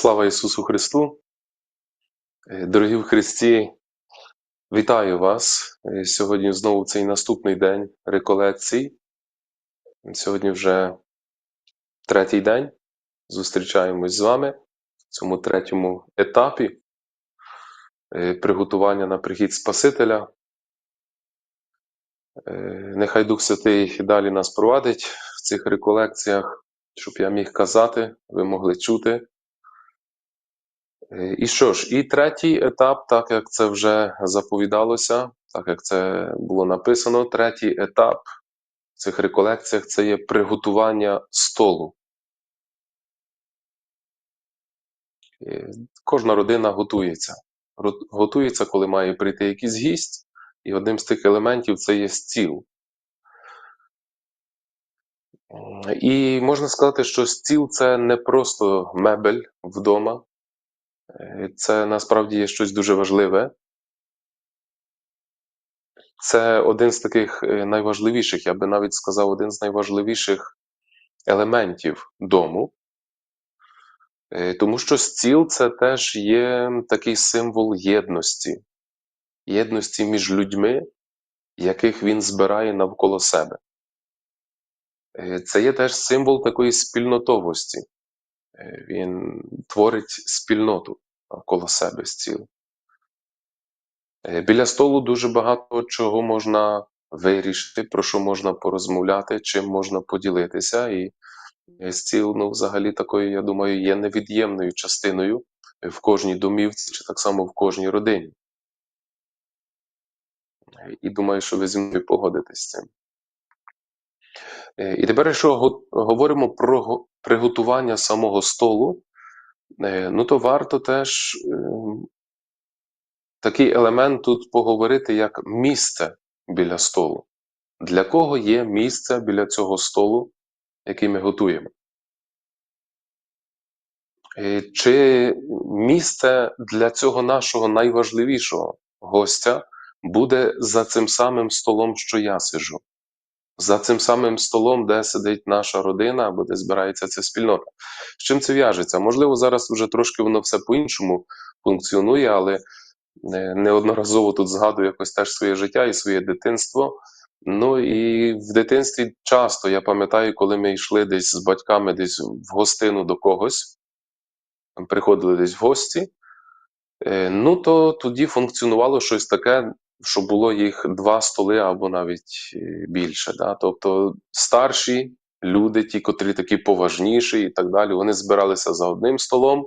Слава Ісусу Христу! Е, Дорогі в Христі, вітаю вас. Е, Сьогодні знову цей наступний день реколекцій. Сьогодні вже третій день. Зустрічаємось з вами в цьому третьому етапі е, приготування на прихід Спасителя. Нехай Дух Святий далі нас провадить в цих реколекціях, щоб я міг казати, ви могли чути. І що ж, і третій етап, так як це вже заповідалося, так як це було написано, третій етап в цих реколекціях це є приготування столу. Е, Кожна родина готується. Готується, коли має прийти якийсь гість, і одним з тих елементів це є стіл. І можна сказати, що стіл це не просто мебель вдома, це насправді є щось дуже важливе. Це один з таких е, найважливіших, я би навіть сказав, один з найважливіших елементів дому, Е, тому що стіл це теж є такий символ єдності, єдності між людьми, яких він збирає навколо себе. Е, Це є теж символ такої спільнотовості. Е, Він творить спільноту навколо себе стіл. Е, Біля столу дуже багато чого можна вирішити, про що можна порозмовляти, чим можна поділитися. І е, стіл, ну, взагалі, такою, я думаю, є невід'ємною частиною в кожній домівці, чи так само в кожній родині. І думаю, що ви зі мною погодитесь з цим. Е, І тепер, якщо говоримо про приготування самого столу, е, ну то варто теж е, такий елемент тут поговорити, як місце біля столу. Для кого є місце біля цього столу, який ми готуємо? Е, Чи місце для цього нашого найважливішого гостя буде за цим самим столом, що я сиджу? За цим самим столом, де сидить наша родина або де збирається ця спільнота. З чим це в'яжеться? Можливо, зараз вже трошки воно все по-іншому функціонує, але е, неодноразово тут згадую якось теж своє життя і своє дитинство. Ну і в дитинстві часто я пам'ятаю, коли ми йшли десь з батьками десь в гостину до когось, приходили десь в гості, е, ну то тоді функціонувало щось таке, що було їх два столи або навіть е, більше. Да? Тобто старші люди, ті, котрі такі поважніші і так далі, вони збиралися за одним столом,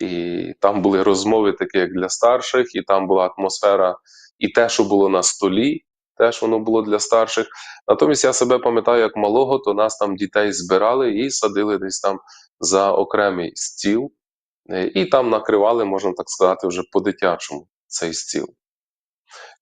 і там були розмови такі, як для старших, і там була атмосфера, і те, що було на столі, теж воно було для старших. Натомість я себе пам'ятаю, як малого, то нас там дітей збирали і садили десь там за окремий стіл, е, і там накривали, можна так сказати, вже по-дитячому цей стіл.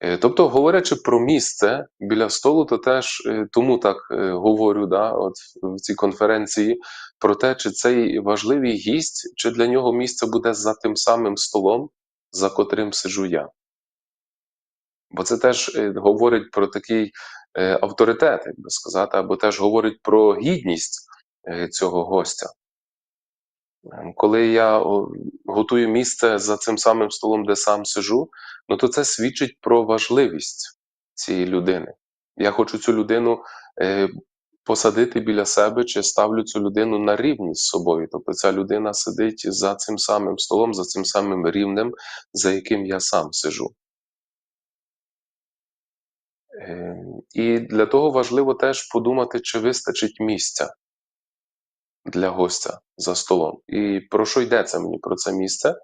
Е, Тобто, говорячи про місце біля столу, то теж е, тому так е, говорю да, от в цій конференції про те, чи цей важливий гість, чи для нього місце буде за тим самим столом, за котрим сиджу я. Бо це теж говорить про такий авторитет, як би сказати, або теж говорить про гідність цього гостя. Ем, Коли я готую місце за цим самим столом, де сам сижу, ну то це свідчить про важливість цієї людини. Я хочу цю людину е, посадити біля себе, чи ставлю цю людину на рівні з собою. Тобто ця людина сидить за цим самим столом, за цим самим рівнем, за яким я сам сижу. Е, І для того важливо теж подумати, чи вистачить місця для гостя за столом. І про що йдеться мені про це місце?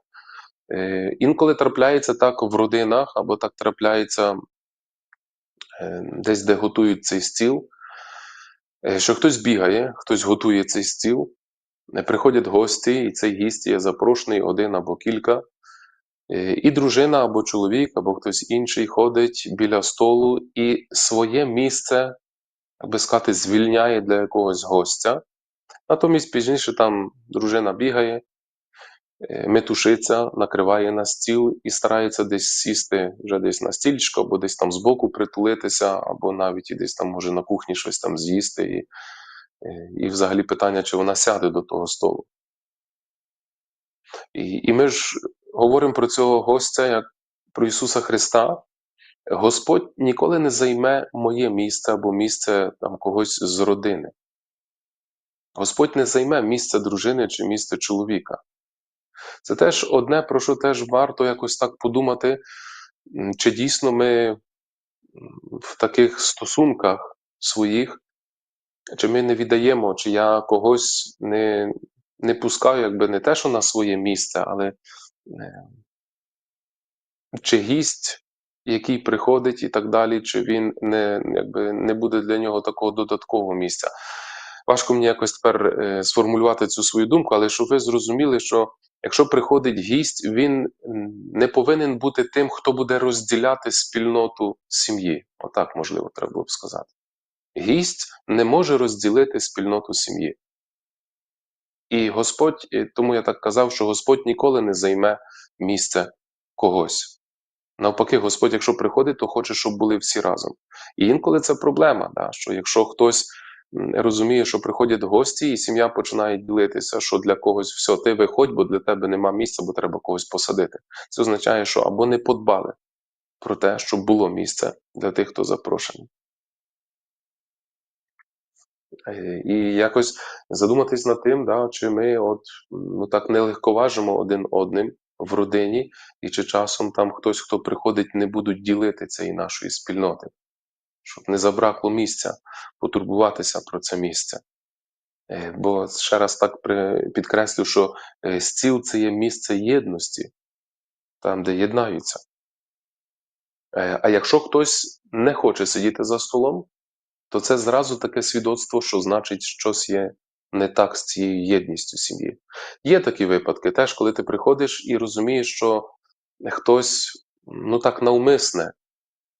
Е, Інколи трапляється так в родинах, або так трапляється е, десь, де готують цей стіл, е, що хтось бігає, хтось готує цей стіл, приходять гості, і цей гість є запрошений один або кілька. І дружина або чоловік, або хтось інший ходить біля столу і своє місце, як би сказати, звільняє для якогось гостя. Натомість пізніше там дружина бігає, е, метушиться, накриває на стіл і старається десь сісти вже десь на стільчко, або десь там збоку притулитися, або навіть і десь там може на кухні щось там з'їсти. І, е, і взагалі питання, чи вона сяде до того столу. І, і ми ж говоримо про цього гостя, як про Ісуса Христа. Господь ніколи не займе моє місце або місце там, когось з родини. Господь не займе місце дружини чи місце чоловіка. Це теж одне, про що теж варто якось так подумати, чи дійсно ми в таких стосунках своїх, чи ми не віддаємо, чи я когось не, не пускаю, якби не те, що на своє місце, але е, чи гість, який приходить і так далі, чи він не, якби, не буде для нього такого додаткового місця. Важко мені якось тепер е, сформулювати цю свою думку, але щоб ви зрозуміли, що якщо приходить гість, він не повинен бути тим, хто буде розділяти спільноту сім'ї. Отак, можливо, треба було б сказати. Гість не може розділити спільноту сім'ї. І Господь, тому я так казав, що Господь ніколи не займе місце когось. Навпаки, Господь, якщо приходить, то хоче, щоб були всі разом. І інколи це проблема, да, що якщо хтось розуміє, що приходять гості, і сім'я починає ділитися, що для когось все, ти виходь, бо для тебе нема місця, бо треба когось посадити. Це означає, що або не подбали про те, щоб було місце для тих, хто запрошений. Е, І якось задуматись над тим, да, чи ми от, ну, так не легковажимо один одним в родині, і чи часом там хтось, хто приходить, не будуть ділити цієї нашої спільноти, щоб не забракло місця, потурбуватися про це місце. Е, Бо ще раз так підкреслю, що е, стіл це є місце єдності, там, де єднаються. Е, А якщо хтось не хоче сидіти за столом, то це зразу таке свідоцтво, що значить, щось є не так з цією єдністю сім'ї. Є такі випадки, теж коли ти приходиш і розумієш, що хтось ну так навмисне,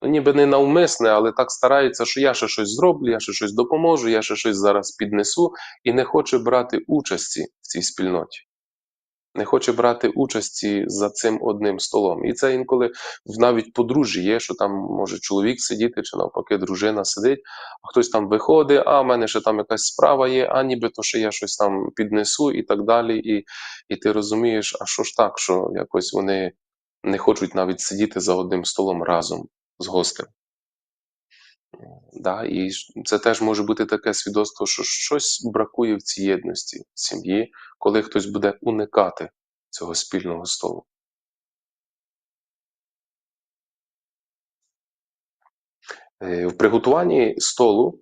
ну ніби не навмисне, але так старається, що я ще щось зроблю, я ще щось допоможу, я ще щось зараз піднесу, і не хоче брати участі в цій спільноті. Не хоче брати участі за цим одним столом. І це інколи навіть подружжі є, що там може чоловік сидіти, чи навпаки, дружина сидить, а хтось там виходить, а в мене ще там якась справа є, а нібито що я щось там піднесу і так далі. І, і ти розумієш, а що ж так, що якось вони не хочуть навіть сидіти за одним столом разом з гостем. Да, і це теж може бути таке свідоцтво, що щось бракує в цій єдності сім'ї, коли хтось буде уникати цього спільного столу. Е, В приготуванні столу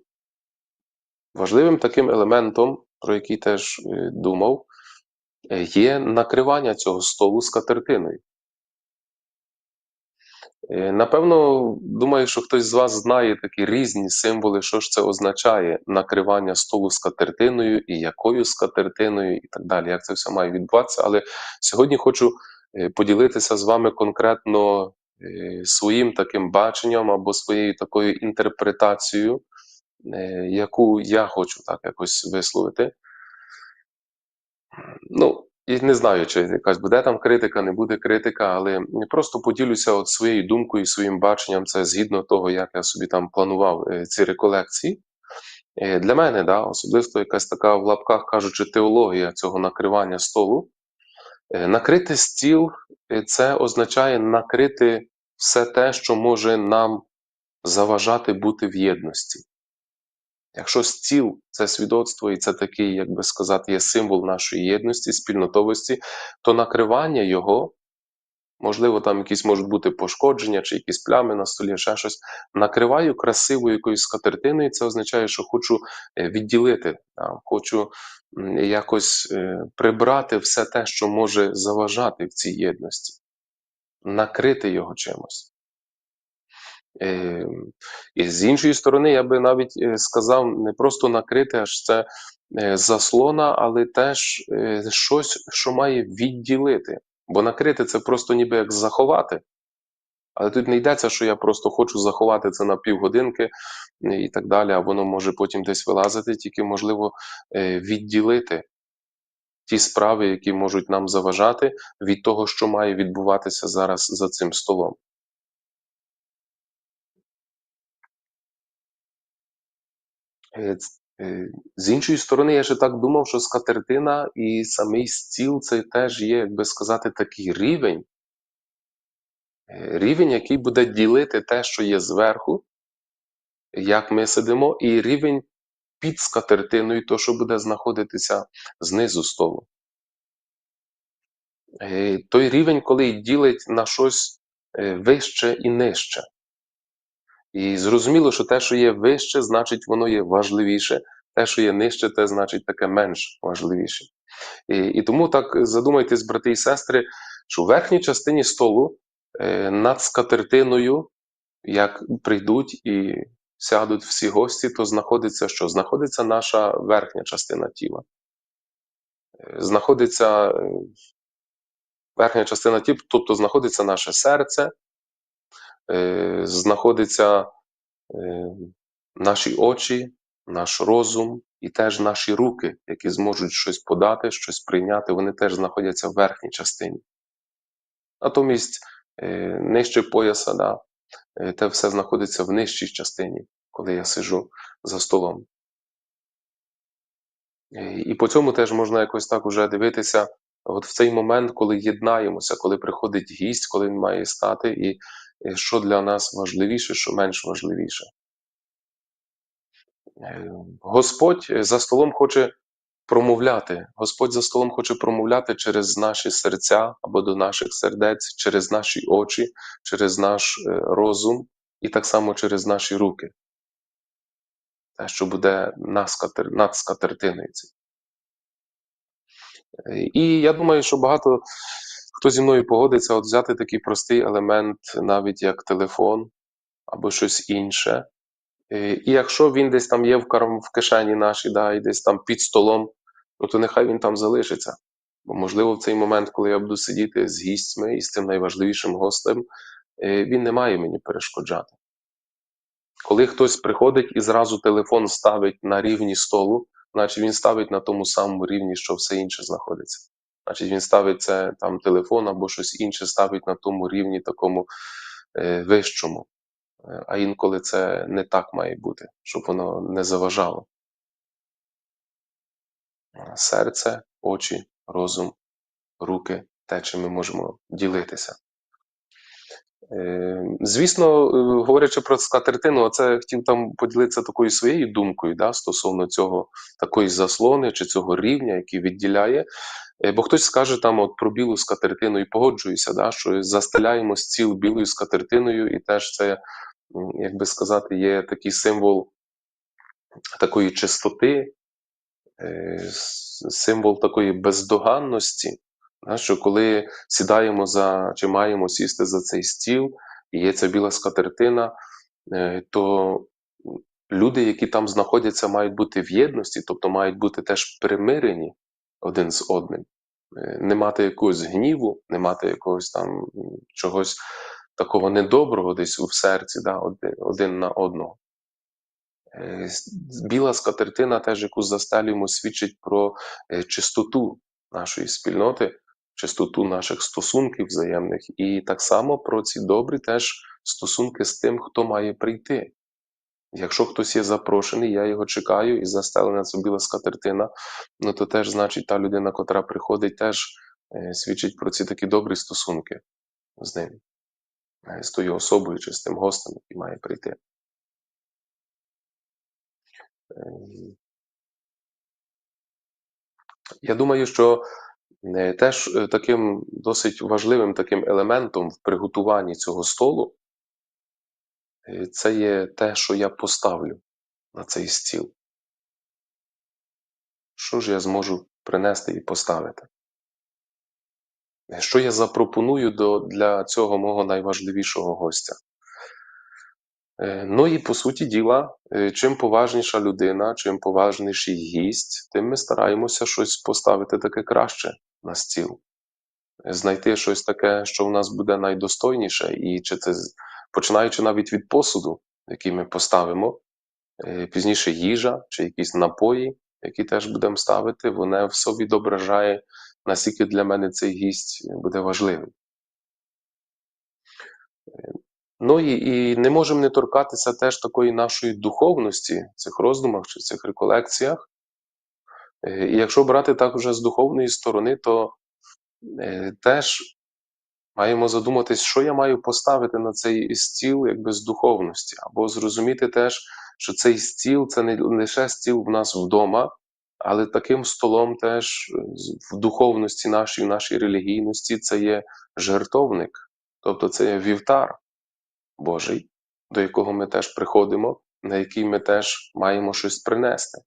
важливим таким елементом, про який теж е, думав, е, є накривання цього столу скатертиною. Е, Напевно, думаю, що хтось з вас знає такі різні символи, що ж це означає накривання столу скатертиною і якою скатертиною, і так далі, як це все має відбуватися. Але сьогодні хочу е, поділитися з вами конкретно е, своїм таким баченням або своєю такою інтерпретацією, яку я хочу так якось висловити. Ну, і не знаю, чи якась буде там критика, не буде критика, але просто поділюся от своєю думкою, своїм баченням, це згідно того, як я собі там планував е, ці реколекції. Е, Для мене, да, особисто якась така в лапках кажучи, теологія цього накривання столу. Е, Накрити стіл це означає накрити все те, що може нам заважати бути в єдності. Якщо стіл це свідоцтво, і це такий, як би сказати, є символ нашої єдності, спільнотовості, то накривання його, можливо, там якісь можуть бути пошкодження чи якісь плями на столі, ще щось, накриваю красивою якоюсь скатертиною, це означає, що хочу е, відділити, хочу якось е, прибрати все те, що може заважати в цій єдності, накрити його чимось. Е, І з іншої сторони, я би навіть е, сказав, не просто накрити, аж це е, заслона, але теж щось, що має відділити. Бо накрити це просто ніби як заховати. Але тут не йдеться, що я просто хочу заховати це на півгодинки і так далі, а воно може потім десь вилазити, тільки можливо відділити ті справи, які можуть нам заважати від того, що має відбуватися зараз за цим столом. Е, ц- Е, З іншої сторони, я ще так думав, що скатертина і самий стіл це теж є, як би сказати, такий рівень, е, рівень, який буде ділити те, що є зверху, як ми сидимо, і рівень під скатертиною, то, що буде знаходитися знизу столу. Е, Той рівень, коли ділить на щось е, вище і нижче. І зрозуміло, що те, що є вище, значить воно є важливіше, те, що є нижче, те значить таке менш важливіше. І, і тому так задумайтесь, брати і сестри, що в верхній частині столу е, над скатертиною, як прийдуть і сядуть всі гості, то знаходиться що? Знаходиться наша верхня частина тіла. Е, Знаходиться е, верхня частина тіла, тобто знаходиться наше серце, знаходиться е, наші очі, наш розум і теж наші руки, які зможуть щось подати, щось прийняти, вони теж знаходяться в верхній частині. Натомість е, нижче пояса, да, е, те все знаходиться в нижчій частині, коли я сижу за столом. Е, І по цьому теж можна якось так уже дивитися, от в цей момент, коли єднаємося, коли приходить гість, коли він має стати, і е, що для нас важливіше, що менш важливіше. Е, Господь за столом хоче промовляти. Господь за столом хоче промовляти через наші серця або до наших сердець, через наші очі, через наш е, розум і так само через наші руки. Те, що буде над скатер- скатертиною. Е, І я думаю, що багато хто зі мною погодиться от взяти такий простий елемент, навіть як телефон або щось інше. Е, І якщо він десь там є в кишені нашій, да, і десь там під столом, ну то нехай він там залишиться. Бо, можливо, в цей момент, коли я буду сидіти з гістьми і з тим найважливішим гостем, е, він не має мені перешкоджати. Коли хтось приходить і зразу телефон ставить на рівні столу, значить він ставить на тому самому рівні, що все інше знаходиться. Значить, він ставить це там телефон або щось інше ставить на тому рівні, такому е, вищому. Е, А інколи це не так має бути, щоб воно не заважало. Серце, очі, розум, руки те, чим ми можемо ділитися. Е, Звісно, е, говорячи про скатертину, оце я хотів там поділитися такою своєю думкою да, стосовно цього такої заслони чи цього рівня, який відділяє. Е, Бо хтось скаже там от про білу скатертину і погоджуюся, да, що застеляємо стіл білою скатертиною, і теж це, як би сказати, є такий символ такої чистоти, е, символ такої бездоганності, да, що коли сідаємо за чи маємо сісти за цей стіл, і є ця біла скатертина, е, то люди, які там знаходяться, мають бути в єдності, тобто мають бути теж примирені один з одним, Е, не мати якогось гніву, не мати якогось там чогось такого недоброго десь у серці, да, один, один на одного. Е, Біла скатертина, теж яку застелюємо, свідчить про е, чистоту нашої спільноти, чистоту наших стосунків взаємних, і так само про ці добрі теж стосунки з тим, хто має прийти. Якщо хтось є запрошений, я його чекаю і застелена це біла скатертина, ну то теж значить та людина, котра приходить, теж е, свідчить про ці такі добрі стосунки з ним, е, з тою особою чи з тим гостем, який має прийти. Ем, Я думаю, що е, теж таким досить важливим таким елементом в приготуванні цього столу це є те, що я поставлю на цей стіл. Що ж я зможу принести і поставити? Е, Що я запропоную до, для цього мого найважливішого гостя? Е, Ну і по суті діла, е, чим поважніша людина, чим поважніший гість, тим ми стараємося щось поставити таке краще на стіл. Е, Знайти щось таке, що в нас буде найдостойніше, і чи це починаючи навіть від посуду, який ми поставимо, е, пізніше їжа чи якісь напої, які теж будемо ставити, воно в собі відображає, наскільки для мене цей гість буде важливий. Ну і, і не можемо не торкатися теж такої нашої духовності в цих роздумах чи в цих реколекціях. Е, І якщо брати так вже з духовної сторони, то е, теж маємо задуматись, що я маю поставити на цей стіл якби з духовності, або зрозуміти теж, що цей стіл це не лише стіл в нас вдома, але таким столом теж в духовності нашій, в нашій релігійності це є жертовник, тобто це є вівтар Божий, до якого ми теж приходимо, на який ми теж маємо щось принести.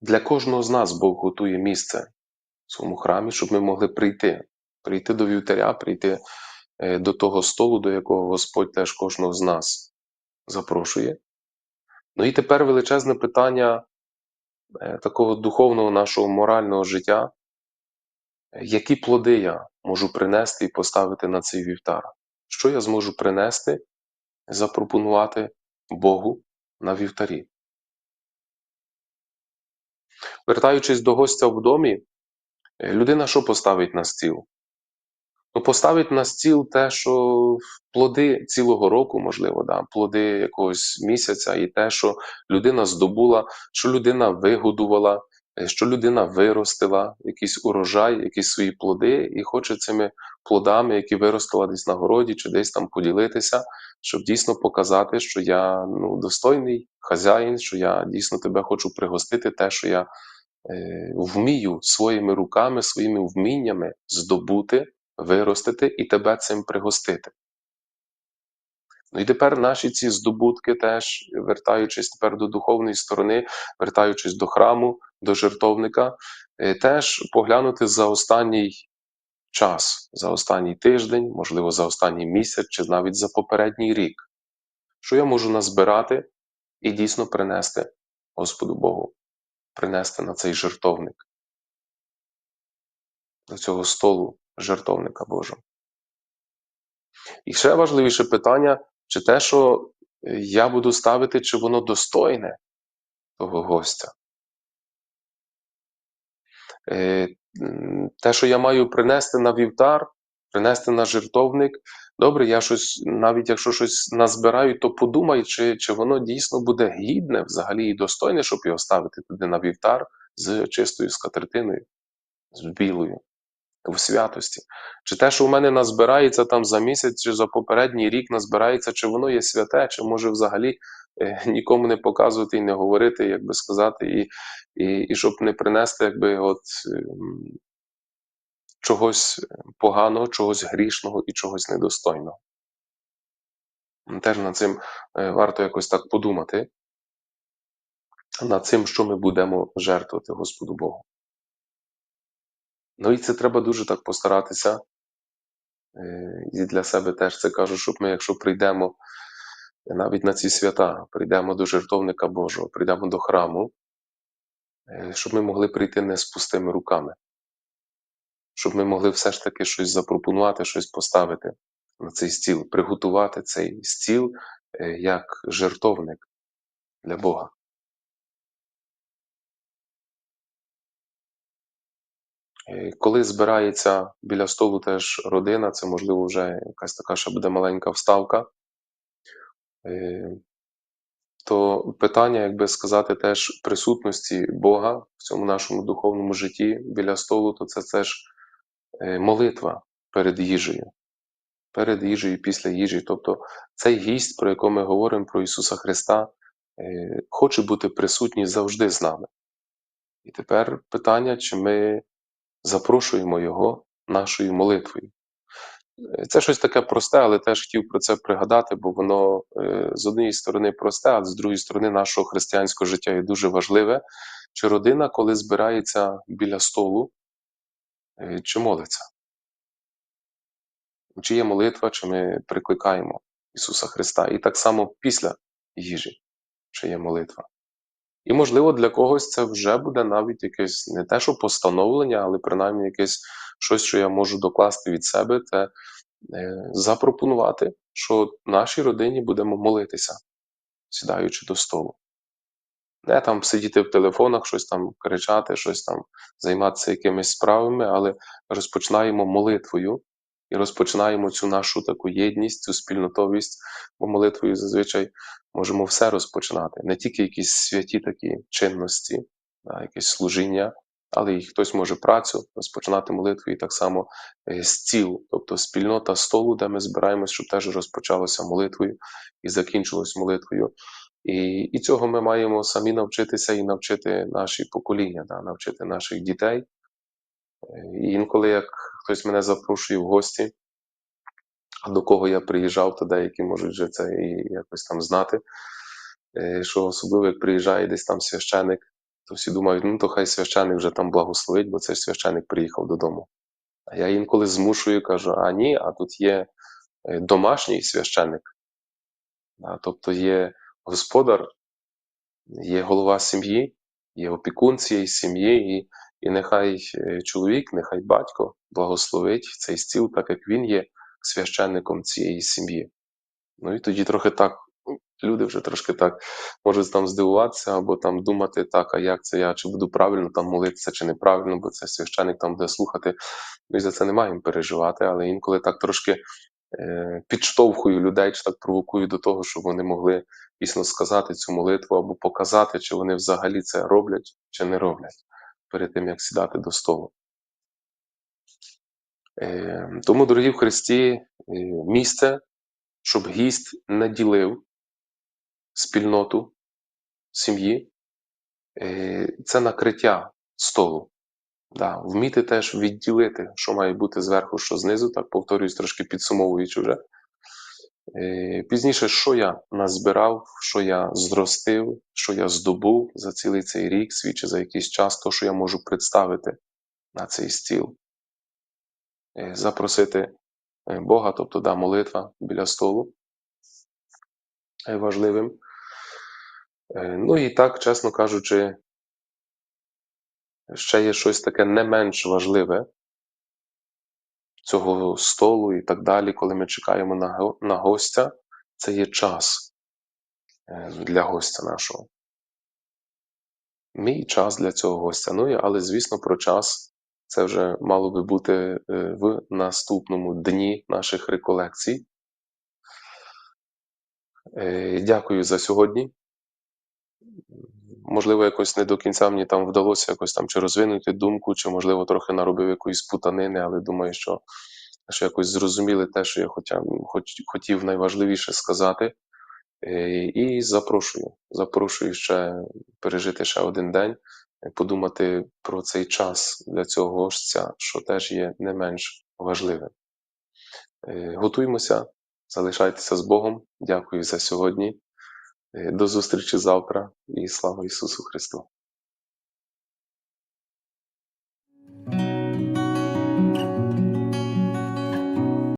Для кожного з нас Бог готує місце в своєму храмі, щоб ми могли прийти, прийти до вівтаря, прийти е, до того столу, до якого Господь теж кожного з нас запрошує. Ну і тепер величезне питання е, такого духовного нашого морального життя. Які плоди я можу принести і поставити на цей вівтар? Що я зможу принести, запропонувати Богу на вівтарі? Вертаючись до гостя в домі, людина що поставить на стіл? Ну, поставить на стіл те, що плоди цілого року, можливо, да, плоди якогось місяця, і те, що людина здобула, що людина вигодувала, е, що людина виростила, якийсь урожай, якісь свої плоди, і хоче цими плодами, які виростила десь на городі, чи десь там поділитися, щоб дійсно показати, що я ну, достойний хазяїн, що я дійсно тебе хочу пригостити, те, що я е, вмію своїми руками, своїми вміннями здобути виростити і тебе цим пригостити. Ну і тепер наші ці здобутки, теж, вертаючись тепер до духовної сторони, вертаючись до храму, до жертовника, е, теж поглянути за останній час, за останній тиждень, можливо, за останній місяць, чи навіть за попередній рік, що я можу назбирати і дійсно принести Господу Богу, принести на цей жертовник, до цього столу жертовника Божого. І ще важливіше питання, чи те, що я буду ставити, чи воно достойне того гостя. Те, що я маю принести на вівтар, принести на жертовник, добре, я щось, навіть якщо щось назбираю, то подумай, чи чи воно дійсно буде гідне взагалі і достойне, щоб його ставити туди на вівтар з чистою скатертиною, з білою в святості. Чи те, що в мене назбирається там за місяць, чи за попередній рік назбирається, чи воно є святе, чи може взагалі нікому не показувати і не говорити, як би сказати, і і, і щоб не принести якби от е, чогось поганого, чогось грішного і чогось недостойного. Теж над цим е, варто якось так подумати, над цим, що ми будемо жертвувати Господу Богу. Ну і це треба дуже так постаратися. Е, і для себе теж це кажу, щоб ми, якщо прийдемо навіть на ці свята, прийдемо до жертовника Божого, прийдемо до храму, е, щоб ми могли прийти не з пустими руками, щоб ми могли все ж таки щось запропонувати, щось поставити на цей стіл, приготувати цей стіл е, як жертовник для Бога. Е, коли збирається біля столу теж родина, це можливо вже якась така ще буде маленька вставка, то питання, як би сказати, теж присутності Бога в цьому нашому духовному житті біля столу, то це теж е, молитва перед їжею, перед їжею, після їжі. Тобто цей гість, про якого ми говоримо, про Ісуса Христа, хоче бути присутній завжди з нами. І тепер питання, чи ми запрошуємо Його нашою молитвою. Це щось таке просте, але теж хотів про це пригадати, бо воно е, з однієї сторони просте, а з другої сторони нашого християнського життя є дуже важливе. Чи родина, коли збирається біля столу, е, чи молиться? Чи є молитва, чи ми прикликаємо Ісуса Христа? І так само після їжі, чи є молитва. І, можливо, для когось це вже буде навіть якесь не те, що постановлення, але принаймні якесь щось, що я можу докласти від себе, це е, запропонувати, що нашій родині будемо молитися, сідаючи до столу. Не там сидіти в телефонах, щось там кричати, щось там займатися якимись справами, але розпочинаємо молитвою і розпочинаємо цю нашу таку єдність, цю спільнотовість, бо молитвою зазвичай можемо все розпочинати, не тільки якісь святі такі чинності, да, якесь служіння, але і хтось може працю розпочинати молитвою, і так само е, стіл, тобто спільнота столу, де ми збираємось, щоб теж розпочалося молитвою і закінчилось молитвою. І, і цього ми маємо самі навчитися і навчити наші покоління, да, навчити наших дітей. Е, інколи, як хтось мене запрошує в гості, до кого я приїжджав, то деякі можуть вже це і якось там знати, е, що особливо як приїжджає десь там священик, то всі думають, ну то хай священик вже там благословить, бо цей священик приїхав додому. А я інколи змушую, кажу: а ні, а тут є е, домашній священик, тобто є господар, є голова сім'ї, є опікун цієї сім'ї, і, і нехай е, чоловік, нехай батько благословить цей стіл, так як він є священником цієї сім'ї. Ну і тоді трохи так, ну, люди вже трошки так можуть там здивуватися, або там думати, так, а як це я, чи буду правильно там молитися, чи неправильно, бо це священник там буде слухати. Ну і за це не маємо переживати, але інколи так трошки е, підштовхую людей, чи так провокую до того, щоб вони могли дійсно сказати цю молитву або показати, чи вони взагалі це роблять, чи не роблять перед тим, як сідати до столу. Е, Тому, дорогі в Христі, е, місце, щоб гість не ділив спільноту сім'ї, е, це накриття столу. Да, вміти теж відділити, що має бути зверху, що знизу, так повторююсь, трошки підсумовуючи вже. Е, Пізніше, що я назбирав, що я зростив, що я здобув за цілий цей рік, свій чи за якийсь час, то, що я можу представити на цей стіл. Е, Запросити е, Бога, тобто да, молитва біля столу важливим. Ну і так, чесно кажучи, ще є щось таке не менш важливе цього столу і так далі, коли ми чекаємо на, на гостя, це є час е, для гостя нашого. Мій час для цього гостя. Ну, але, звісно, про час це вже мало би бути е, в наступному дні наших реколекцій. Е, Дякую за сьогодні. Можливо, якось не до кінця мені там вдалося якось там чи розвинути думку, чи, можливо, трохи наробив якоїсь путанини, але думаю, що, що якось зрозуміли те, що я хотя, хоч, хотів найважливіше сказати. Е, І запрошую, запрошую ще пережити ще один день, е, подумати про цей час для цього гостя, що теж є не менш важливим. Е, Готуймося, залишайтеся з Богом. Дякую за сьогодні. Е, До зустрічі завтра і слава Ісусу Христу!